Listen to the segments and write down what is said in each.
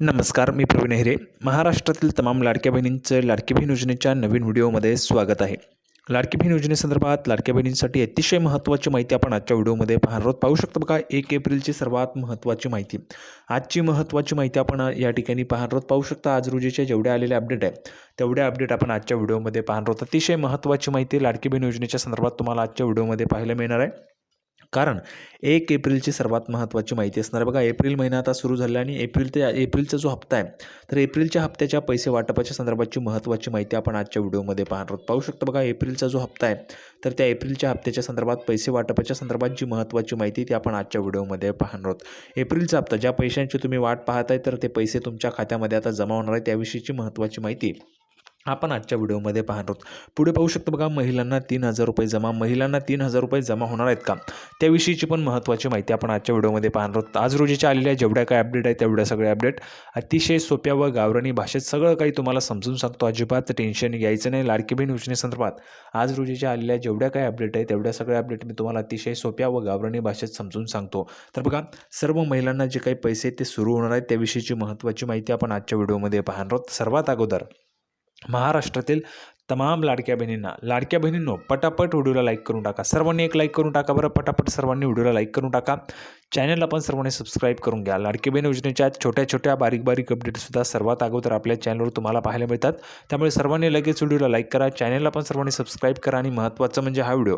नमस्कार मी प्रवीण हेरे. महाराष्ट्रातील तमाम लाडक्या बहिणींचं लाडकी बहीण योजनेच्या नवीन व्हिडिओमध्ये स्वागत आहे. लाडकी बहीण योजनेसंदर्भात लाडक्या बहिणींसाठी अतिशय महत्त्वाची माहिती आपण आजच्या व्हिडिओमध्ये पाहणार आहोत. पाहू शकतो बघा एक एप्रिलची सर्वात महत्त्वाची माहिती. आजची महत्त्वाची माहिती आपण या ठिकाणी पाहणार आहोत. पाहू शकता आज रोजीचे जेवढे आलेले अपडेट आहे तेवढे अपडेट आपण आजच्या व्हिडिओमध्ये पाहणार आहोत. अतिशय महत्त्वाची माहिती लाडकी बहीण योजनेच्या संदर्भात तुम्हाला आजच्या व्हिडिओमध्ये पाहायला मिळणार आहे. कारण एक एप्रिलची सर्वात महत्त्वाची माहिती असणार आहे. बघा एप्रिल महिना आता सुरू झाला आणि एप्रिल ते एप्रिलचा जो हप्ता आहे तर एप्रिलच्या हप्त्याच्या पैसे वाटपाच्या संदर्भाची महत्त्वाची माहिती आपण आजच्या व्हिडिओमध्ये पाहणार आहोत. पाहू शकतो बघा एप्रिलचा जो हप्ता आहे तर त्या एप्रिलच्या हप्त्याच्या संदर्भात पैसे वाटपाच्या संदर्भात जी महत्त्वाची माहिती ती आपण आजच्या व्हिडिओमध्ये पाहणार आहोत. एप्रिलचा हप्ता ज्या पैशांची तुम्ही वाट पाहताय तर ते पैसे तुमच्या खात्यामध्ये आता जमा होणार आहे. त्याविषयीची महत्त्वाची माहिती आपण आजच्या व्हिडिओमध्ये पाहणार आहोत. पुढे पाहू शकतो बघा महिलांना तीन हजार रुपये जमा. महिलांना तीन हजार रुपये जमा होणार आहेत का? त्याविषयीची पण महत्त्वाची माहिती आपण आजच्या व्हिडिओमध्ये पाहणार आहोत. आज रोजीच्या आलेल्या जेवढ्या काय अपडेट आहेत तेवढ्या सगळ्या अपडेट अतिशय सोप्या व गावरानी भाषेत सगळं काही तुम्हाला समजून सांगतो. अजिबात टेन्शन घ्यायचं नाही. लाडकी बहीण योजनेसंदर्भात आज रोजीच्या आलेल्या जेवढ्या काय अपडेट आहे तेवढ्या सगळ्या अपडेट मी तुम्हाला अतिशय सोप्या व गावरानी भाषेत समजून सांगतो. तर बघा सर्व महिलांना जे काही पैसे ते सुरू होणार आहेत. त्याविषयीची महत्त्वाची माहिती आपण आजच्या व्हिडिओमध्ये पाहणार आहोत. सर्वात अगोदर महाराष्ट्रातील तमाम लाडक्या बहिणींना लाडक्या बहिणींनो पटापट व्हिडिओला लाईक करून टाका. सर्वांनी एक लाईक करून टाका बरं. पटापट सर्वांनी व्हिडिओला लाईक करून टाका. चॅनलला पण सर्वांनी सबस्क्राईब करून घ्या. लाडकी बहीण योजनेच्या छोट्या छोट्या बारीक बारीक अपडेटसुद्धा सर्वात अगोदर आपल्या चॅनलवर तुम्हाला पाहायला मिळतात. त्यामुळे सर्वांनी लगेच व्हिडिओला लाईक करा. चॅनलला पण सर्वांनी सबस्क्राईब करा आणि महत्त्वाचं म्हणजे हा व्हिडिओ.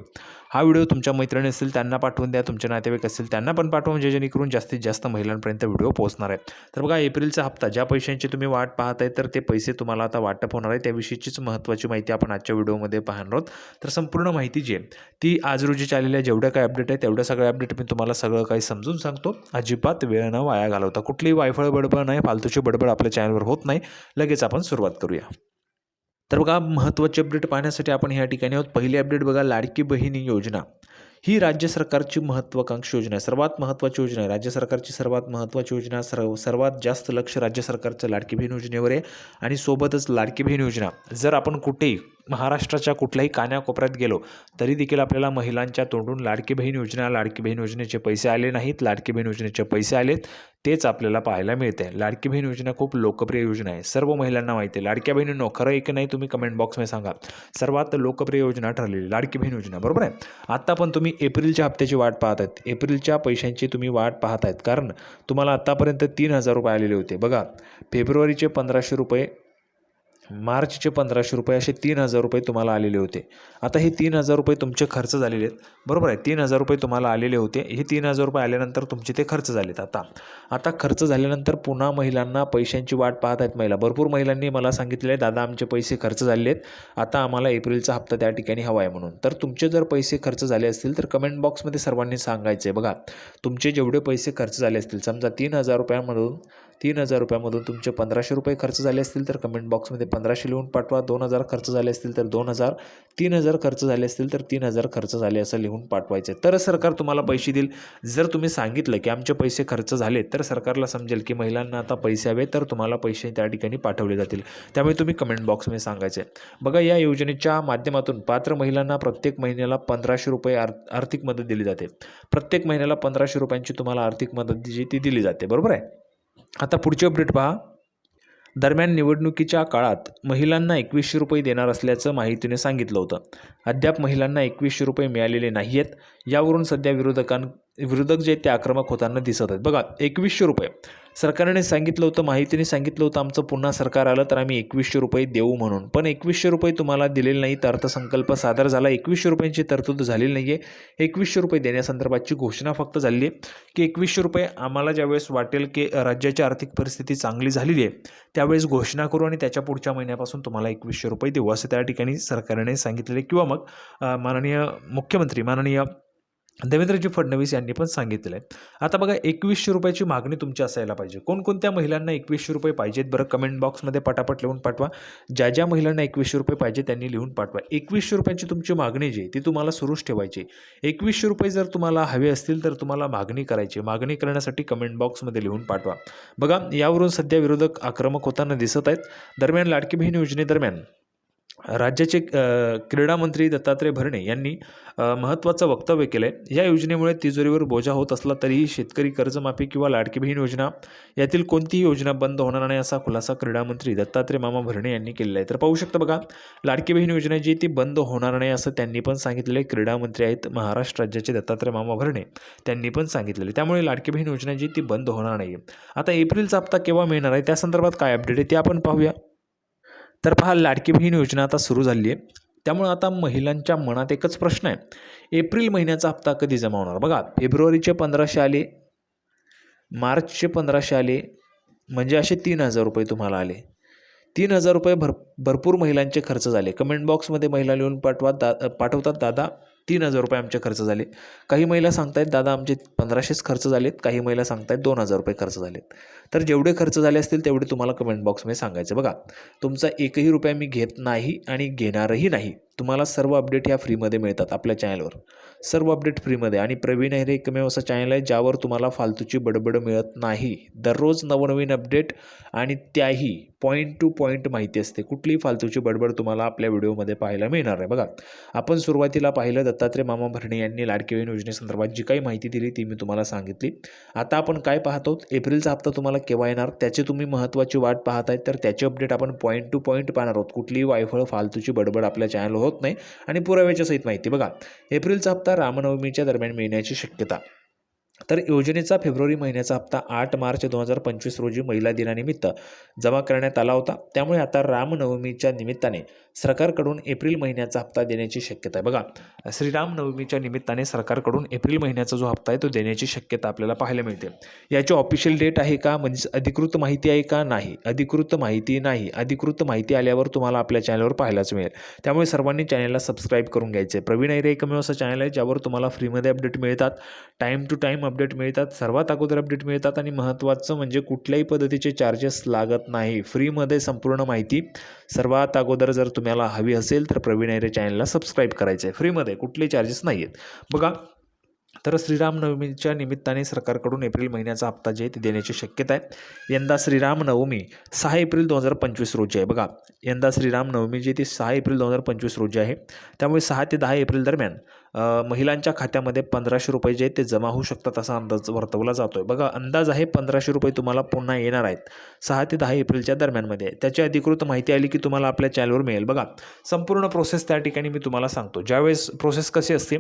हा व्हिडिओ तुमच्या मैत्रिणी असतील त्यांना पाठवून द्या. तुमचे नातेवाईक असतील त्यांना पण पाठवून जे जेणेकरून जास्तीत जास्त महिलांपर्यंत व्हिडिओ पोहोचणार आहे. तर बघा एप्रिलचा हप्ता ज्या पैशांची तुम्ही वाट पाहत आहे तर ते पैसे तुम्हाला आता वाटप होणार आहे. त्याविषयीचीच महत्त्वाची माहिती आपण आजच्या व्हिडिओमध्ये पाहणार आहोत. तर संपूर्ण माहिती जी आहे ती आज रोजी चाललेल्या जेवढ्या काय अपडेट आहे तेवढ्या सगळ्या अपडेट मी तुम्हाला सगळं काही समजून सांगतो. अजिबात वेळ न वाया घालवता. कुठलीही वायफळ बडबड नाही फालतूची बडबड आपल्या चॅनलवर होत नाही. लगेच आपण सुरुवात करूया. तर बघा महत्त्वाचे अपडेट पाहण्यासाठी आपण या ठिकाणी आहोत. पहिली अपडेट बघा लाडकी बहिणी योजना. ही राज्य सरकारची महत्त्वाकांक्षी योजना आहे. सर्वात महत्त्वाची योजना आहे. राज्य सरकारची सर्वात महत्त्वाची योजना सर्व सर्वात जास्त लक्ष राज्य सरकारचं लाडकी बहीण योजनेवर आहे. आणि सोबतच लाडकी बहीण योजना. जर आपण कुठेही महाराष्ट्राच्या कुठल्याही कान्याकोपऱ्यात गेलो तरी देखील आपल्याला महिलांच्या तोंडून लाडकी बहीण योजना लाडकी बहीण योजनेचे पैसे आले नाहीत लाडकी बहीण योजनेचे पैसे आलेत तेच आपल्याला पाहायला मिळते लाडकी बहीण योजना खूप लोकप्रिय योजना आहे. सर्व महिलांना माहिती आहे. लाडक्या बहिणींनो खरं एक नाही तुम्ही कमेंट बॉक्समध्ये सांगा. सर्वात लोकप्रिय योजना ठरलेली लाडकी बहीण योजना बरोबर आहे? आत्ता पण तुम्ही एप्रिलच्या हप्त्याची वाट पाहत आहेत. एप्रिलच्या पैशांची तुम्ही वाट पाहत आहेत. कारण तुम्हाला आत्तापर्यंत तीन हजार रुपये आलेले होते. बघा फेब्रुवारीचे पंधराशे रुपये मार्चचे पंधराशे रुपये असे तीन हजार रुपये तुम्हाला आलेले होते. आता हे तीन हजार रुपये तुमचे खर्च झालेले आहेत. बरोबर आहे तीन हजार रुपये तुम्हाला आलेले होते. हे तीन हजार रुपये आल्यानंतर तुमचे ते खर्च झालेत आता. आता खर्च झाल्यानंतर पुन्हा महिलांना पैशांची वाट पाहत आहेत महिला. भरपूर महिलांनी मला सांगितले आहे दादा आमचे पैसे खर्च झाले आहेत. आता आम्हाला एप्रिलचा हप्ता त्या ठिकाणी हवा आहे म्हणून. तर तुमचे जर पैसे खर्च झाले असतील तर कमेंट बॉक्समध्ये सर्वांनी सांगायचं आहे बघा तुमचे जेवढे पैसे खर्च झाले असतील समजा तीन हजार रुपयामधून तीन हजार रुपयामधून तुमचे पंधराशे रुपये खर्च झाले असतील तर कमेंट बॉक्समध्ये पंधराशे लिहून पाठवा. दोन हजार खर्च झाले असतील तर दोन हजार. तीन हजार खर्च झाले असतील तर तीन हजार खर्च झाले असं लिहून पाठवायचं. तर सरकार तुम्हाला पैसे देईल. जर तुम्ही सांगितलं की आमचे पैसे खर्च झाले तर सरकारला समजेल की महिलांना आता पैसे हवे तर तुम्हाला पैसे त्या ठिकाणी पाठवले जातील. त्यामुळे तुम्ही कमेंट बॉक्समध्ये सांगायचे. बघा या योजनेच्या माध्यमातून पात्र महिलांना प्रत्येक महिन्याला पंधराशे रुपये आर आर्थिक मदत दिली जाते. प्रत्येक महिन्याला पंधराशे रुपयांची तुम्हाला आर्थिक मदत जी ती दिली जाते. बरोबर आहे? आता पुढची अपडेट पहा. दरम्यान निवडणुकीच्या काळात महिलांना एकवीसशे रुपये देणार असल्याचं माहितीने सांगितलं होतं. अद्याप महिलांना एकवीसशे रुपये मिळालेले नाही आहेत यावरून सध्या विरोधकां विरोधक जे ते आक्रमक होताना दिसत आहेत. बघा एकवीसशे रुपये. सरकारने सांगितलं होतं माहितीने सांगितलं होतं आमचं पुन्हा सरकार आलं तर आम्ही एकवीसशे रुपये देऊ म्हणून. पण एकवीसशे रुपये तुम्हाला दिलेले नाहीत अर्थसंकल्प सादर झाला. एकवीसशे रुपयांची तरतूद झालेली नाही आहे एकवीसशे रुपये देण्यासंदर्भातची घोषणा फक्त झाली आहे की एकवीसशे रुपये आम्हाला ज्यावेळेस वाटेल की राज्याची आर्थिक परिस्थिती चांगली झालेली आहे त्यावेळेस घोषणा करू आणि त्याच्या पुढच्या महिन्यापासून तुम्हाला एकवीसशे रुपये देऊ असं त्या ठिकाणी सरकारने सांगितलेले किंवा मग माननीय मुख्यमंत्री माननीय देवेंद्रजी फडणवीस यांनी पण सांगितलं आहे आता बघा एकवीसशे रुपयाची मागणी तुमची असायला पाहिजे. कोणकोणत्या महिलांना एकवीसशे रुपये पाहिजेत? बरं कमेंट बॉक्समध्ये पटापट लिहून पाठवा. ज्या ज्या महिलांना एकवीसशे रुपये पाहिजे त्यांनी लिहून पाठवा. एकवीसशे रुपयांची तुमची मागणी जी ती तुम्हाला सुरूच ठेवायची एकवीसशे रुपये जर तुम्हाला हवे असतील तर तुम्हाला मागणी करायची मागणी करण्यासाठी कमेंट बॉक्समध्ये लिहून पाठवा. बघा यावरून सध्या विरोधक आक्रमक होताना दिसत आहेत. दरम्यान लाडकी बहीण योजनेदरम्यान राज्याचे क्रीडामंत्री दत्तात्रय भरणे यांनी महत्त्वाचं वक्तव्य केलं आहे या योजनेमुळे तिजोरीवर बोजा होत असला तरीही शेतकरी कर्जमाफी किंवा लाडकी बहीण योजना यातील कोणतीही योजना बंद होणार नाही असा खुलासा क्रीडामंत्री दत्तात्रय मामा भरणे यांनी केलेला आहे. तर पाहू शकता बघा लाडकी बहीण योजना जी ती बंद होणार नाही असं त्यांनी पण सांगितलेलं आहे. आहेत महाराष्ट्र राज्याचे दत्तात्रय मामा भरणे त्यांनी पण सांगितलेले त्यामुळे लाडकी बहीण योजना जी ती बंद होणार नाही आता एप्रिलचा हप्ता केव्हा मिळणार आहे? त्या संदर्भात काय अपडेट आहे ते आपण पाहूया. तर पहा लाडकी बहीण योजना आता सुरू झाली आहे. त्यामुळं आता महिलांच्या मनात एकच प्रश्न आहे. एप्रिल महिन्याचा हप्ता कधी जमा होणार? बघा फेब्रुवारीचे पंधराशे आले मार्चचे पंधराशे आले म्हणजे असे तीन हजार रुपये तुम्हाला आले. तीन हजार रुपये भर भरपूर महिलांचे खर्च झाले. कमेंट बॉक्समध्ये महिला लिहून पाठवा दा पाठवतात दादा. तीन हजार रुपये आमचे खर्च झाले काही महिला सांगतायत दादा आमचे पंधराशेच खर्च झालेत. काही महिला सांगतायत दोन हजार रुपये खर्च झालेत. तर जेवढे खर्च झाले असतील तेवढे तुम्हाला कमेंट बॉक्समध्ये सांगायचं. बघा तुमचा एकही रुपया मी घेत नाही आणि घेणारही नाही. तुम्हाला सर्व अपडेट ह्या फ्रीमध्ये मिळतात आपल्या चॅनलवर सर्व अपडेट फ्रीमध्ये आणि प्रवीण अहिरे एकमेव असं चॅनल आहे ज्यावर तुम्हाला फालतूची बडबड मिळत नाही. दररोज नवनवीन अपडेट आणि त्याही पॉईंट टू पॉईंट माहिती असते. कुठलीही फालतूची बडबड तुम्हाला आपल्या व्हिडिओमध्ये पाहायला मिळणार आहे बघा आपण सुरुवातीला पाहिलं दत्तात्रय मामा भरणे यांनी लाडकी बहीण योजनेसंदर्भात जी काही माहिती दिली ती मी तुम्हाला सांगितली. आता आपण काय पाहतो एप्रिलचा हप्ता तुम्हाला केव्हा येणार? त्याची तुम्ही महत्त्वाची वाट पाहत आहेत तर त्याचे अपडेट आपण पॉईंट टू पॉईंट पाहणार आहोत. कुठलीही वायफळ फालतूची बडबड आपल्या चॅनलवर होत नाही आणि पुराव्याच्या सहित माहिती बघा. एप्रिलचा हप्ता रामनवमीच्या दरम्यान मिळण्याची शक्यता. तर योजनेचा फेब्रुवारी महिन्याचा हप्ता आठ मार्च दोन हजार पंचवीस रोजी महिला दिनानिमित्त जमा करण्यात आला होता. त्यामुळे आता रामनवमीच्या निमित्ताने सरकारकडून एप्रिल महिन्याचा हप्ता देण्याची शक्यता आहे. बघा श्रीरामनवमीच्या निमित्ताने सरकारकडून एप्रिल महिन्याचा जो हप्ता आहे तो देण्याची शक्यता आपल्याला पाहायला मिळते. याची ऑफिशियल डेट आहे का? म्हणजे अधिकृत माहिती आहे का? नाही. अधिकृत माहिती नाही. अधिकृत माहिती आल्यावर तुम्हाला आपल्या चॅनलवर पाहायलाच मिळेल. त्यामुळे सर्वांनी चॅनलला सबस्क्राईब करून घ्यायचे प्रवीण ऐरे एकमेव असं चॅनल आहे ज्यावर तुम्हाला फ्रीमध्ये अपडेट मिळतात. टाईम टू टाईम अपडेट मिळतात सर्वात अगोदर अपडेट मिळतात आणि महत्त्वाचं म्हणजे कुठल्याही पद्धतीचे चार्जेस लागत नाही. फ्रीमध्ये संपूर्ण माहिती सर्वात अगोदर जर तुम्हाला हवी असेल तर प्रवीण ऐरे चॅनलला सबस्क्राईब करायचं आहे फ्रीमध्ये कुठलेही चार्जेस नाही आहेत बघा तर श्रीरामनवमीच्या निमित्ताने सरकारकडून एप्रिल महिन्याचा हप्ता जे आहे ते देण्याची शक्यता आहे. यंदा श्रीरामनवमी सहा एप्रिल दोन हजार पंचवीस रोजी आहे. बघा यंदा श्रीरामनवमी जी ती सहा एप्रिल दोन हजार पंचवीस रोजी आहे. त्यामुळे सहा ते दहा एप्रिल दरम्यान महिलांच्या खात्यामध्ये पंधराशे रुपये जे आहेत ते जमा होऊ शकतात असा अंदाज वर्तवला जातो आहे बघा अंदाज आहे पंधराशे रुपये तुम्हाला पुन्हा येणार आहेत. सहा ते दहा एप्रिलच्या दरम्यानमध्ये त्याची अधिकृत माहिती आली की तुम्हाला आपल्या चॅनलवर मिळेल. बघा संपूर्ण प्रोसेस त्या ठिकाणी मी तुम्हाला सांगतो. ज्यावेळेस प्रोसेस कशी असते?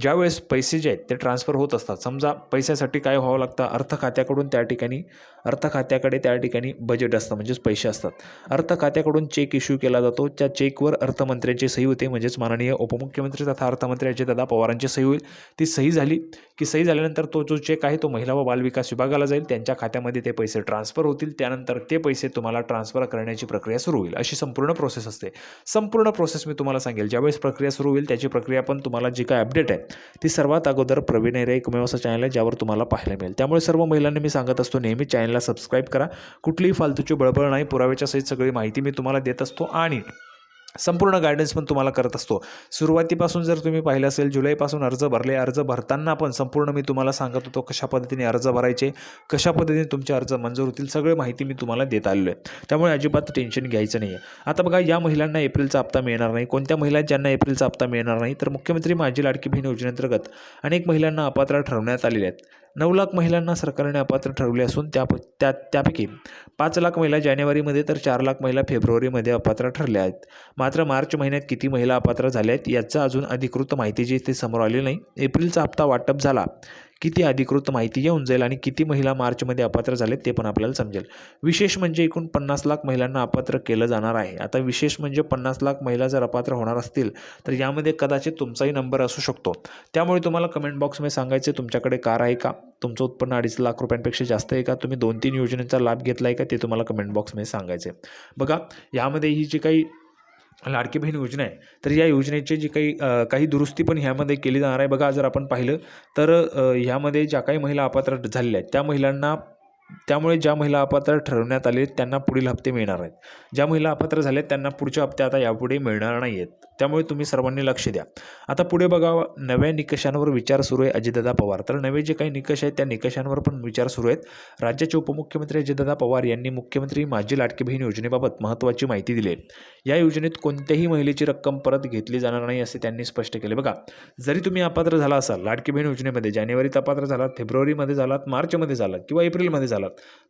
ज्यावेळेस पैसे जे आहेत ते ट्रान्सफर होत असतात. समजा पैशासाठी काय व्हावं लागतं? अर्थ खात्याकडून त्या ठिकाणी अर्थ खात्याकडे त्या ठिकाणी बजेट असतं म्हणजेच पैसे असतात. अर्थ खात्याकडून चेक इश्यू केला जातो. त्या चेकवर अर्थमंत्र्यांची सही होते म्हणजेच माननीय उपमुख्यमंत्री तथा अर्थमंत्री अजितदादा पवारांची सही होईल. ती सही झाली. की सही झाल्यानंतर तो जो चेक आहे तो महिला व बालविकास विभागाला जाईल. त्यांच्या खात्यामध्ये ते पैसे ट्रान्सफर होतील. त्यानंतर ते पैसे तुम्हाला ट्रान्सफर करण्याची प्रक्रिया सुरू होईल. अशी संपूर्ण प्रोसेस असते. संपूर्ण प्रोसेस मी तुम्हाला सांगेल. ज्यावेळेस प्रक्रिया सुरू होईल त्याची प्रक्रिया पण तुम्हाला जी काय अपडेट आहे ती सर्वात अगोदर प्रवीण एरे एकमेव असं चॅनल आहे ज्यावर तुम्हाला पाहायला मिळेल. त्यामुळे सर्व महिलांनी मी सांगत असतो नेहमी चॅनलला सबस्क्राईब करा. कुठलीही फालतूची बळबळ नाही. पुराव्याच्या सहित सगळी माहिती मी तुम्हाला देत असतो. आणि संपूर्ण गायडन्स पण तुम्हाला करत असतो. सुरुवातीपासून जर तुम्ही पाहिलं असेल जुलैपासून अर्ज भरले अर्ज भरताना पण संपूर्ण मी तुम्हाला सांगत होतो कशा पद्धतीने अर्ज भरायचे कशा पद्धतीने तुमचे अर्ज मंजूर होतील सगळी माहिती मी तुम्हाला देत आलेलो आहे. त्यामुळे अजिबात टेन्शन घ्यायचं नाही आहे आता बघा या महिलांना एप्रिलचा हप्ता मिळणार नाही. कोणत्या महिला ज्यांना एप्रिलचा हप्ता मिळणार नाही? तर मुख्यमंत्री माझी लाडकी बहीण योजनेअंतर्गत अनेक महिलांना अपात्र ठरवण्यात आलेल्या आहेत. नऊ लाख महिलांना सरकारने अपात्र ठरवले असून त्या त्या त्यापैकी पाच लाख महिला जानेवारीमध्ये तर चार लाख महिला फेब्रुवारीमध्ये अपात्र ठरल्या आहेत. मात्र मार्च महिन्यात किती महिला अपात्र झाल्या आहेत याचा अजून अधिकृत माहिती जी ते समोर आली नाही. एप्रिलचा हप्ता वाटप झाला. किती अधिकृत माहिती येऊन जाईल आणि किती महिला मार्चमध्ये अपात्र झालेत ते पण आपल्याला समजेल. विशेष म्हणजे एकूण पन्नास लाख महिलांना अपात्र केलं जाणार आहे. आता विशेष म्हणजे पन्नास लाख महिला जर अपात्र होणार असतील तर यामध्ये कदाचित तुमचाही नंबर असू शकतो. त्यामुळे तुम्हाला कमेंट बॉक्समध्ये सांगायचे तुमच्याकडे कार आहे का? तुमचं उत्पन्न अडीच लाख रुपयांपेक्षा जास्त आहे का? तुम्ही दोन तीन योजनेचा लाभ घेतला आहे का? ते तुम्हाला कमेंट बॉक्समध्ये सांगायचे बघा यामध्ये ही जी काही लाडकी बहीण योजना आहे तर या योजनेची जी काही काही दुरुस्ती पण ह्यामध्ये केली जाणार आहे. बघा जर आपण पाहिलं तर ह्यामध्ये ज्या काही महिला अपात्र झालेल्या आहेत त्या महिलांना त्यामुळे ज्या महिला अपात्र ठरवण्यात आले त्यांना पुढील हप्ते मिळणार आहेत. ज्या महिला अपात्र झाल्या त्यांना पुढचे हप्ते आता यापुढे मिळणार नाही आहेत त्यामुळे तुम्ही सर्वांनी लक्ष द्या. आता पुढे बघा नव्या निकषांवर विचार सुरू आहे अजितदादा पवार. तर नवे जे काही निकष आहेत त्या निकषांवर पण विचार सुरू आहेत. राज्याचे उपमुख्यमंत्री अजितदादा पवार यांनी मुख्यमंत्री माझी लाडकी बहीण योजनेबाबत महत्त्वाची माहिती दिली आहे. या योजनेत कोणत्याही महिलेची रक्कम परत घेतली जाणार नाही असे त्यांनी स्पष्ट केले. बघा जरी तुम्ही अपात्र झाला असाल लाडकी बहीण योजनेमध्ये जानेवारीत अपात्र झालात फेब्रुवारीमध्ये झालात मार्चमध्ये झालात किंवा एप्रिलमध्ये झालात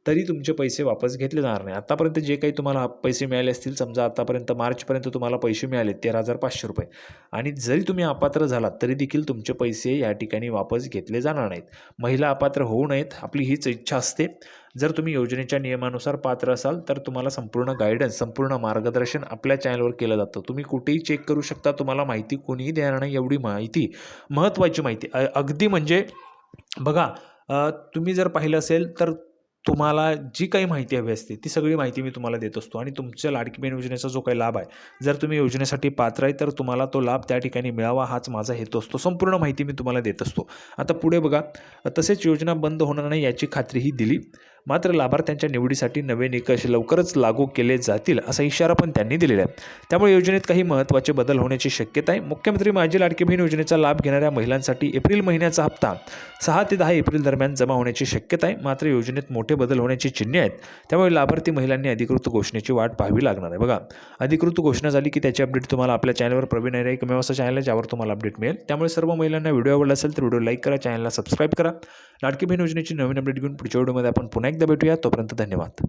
तरी तुमचे पैसे वापस घेतले जाणार नाही. आत्तापर्यंत जे काही तुम्हाला पैसे मिळाले असतील समजा आतापर्यंत मार्चपर्यंत तुम्हाला पैसे मिळाले तेरा हजार पाचशे रुपये. आणि जरी तुम्ही अपात्र झालात तरी देखील तुमचे पैसे या ठिकाणी वापस घेतले जाणार नाहीत. महिला अपात्र होऊ नयेत आपली हीच इच्छा असते. जर तुम्ही योजनेच्या नियमानुसार पात्र असाल तर तुम्हाला संपूर्ण गायडन्स संपूर्ण मार्गदर्शन आपल्या चॅनलवर केलं जातं. तुम्ही कुठेही चेक करू शकता तुम्हाला माहिती कोणीही देणार नाही एवढी माहिती महत्त्वाची माहिती. अगदी म्हणजे बघा तुम्ही जर पाहिलं असेल तर तुम्हाला जी काही माहिती हवी असते ती सगळी माहिती मी तुम्हाला देत असतो. आणि तुमच्या लाडकी बहीण योजनेचा जो काही लाभ आहे जर तुम्ही योजनेसाठी पात्र आहे तर तुम्हाला तो लाभ त्या ठिकाणी मिळावा हाच माझा हेतू असतो. संपूर्ण माहिती मी तुम्हाला देत असतो. आता पुढे बघा तसेच योजना बंद होणार नाही याची खात्रीही दिली. मात्र लाभार्थ्यांच्या निवडीसाठी नवे निकष लवकरच लागू केले जातील असा इशारा पण त्यांनी दिलेला आहे. त्यामुळे योजनेत काही महत्त्वाचे बदल होण्याची शक्यता आहे. मुख्यमंत्री माझी लाडकी बहीण योजनेचा लाभ घेणाऱ्या महिलांसाठी एप्रिल महिन्याचा हप्ता सहा ते दहा एप्रिल दरम्यान जमा होण्याची शक्यता आहे. मात्र योजनेत मोठे बदल होण्याची चिन्हे आहेत. त्यामुळे लाभार्थी महिलांनी अधिकृत घोषणेची वाट पाहावी लागणार आहे. बघा अधिकृत घोषणा झाली की त्याची अपडेट तुम्हाला आपल्या चॅनलवर प्रवीण आहे. एकमेव मेवासा चॅनल आहे ज्यावर तुम्हाला अपडेट मिळेल. त्यामुळे सर्व महिलांना व्हिडिओ आवडला असेल तर व्हिडिओ लाईक करा चॅनलला सबस्क्राईब करा. लाडकी बहीण योजनेची नवीन अपडेट घेऊन पुढच्या व्हिडिओमध्ये आपण पुन्हा एकदा भेटूया. तोपर्यंत धन्यवाद.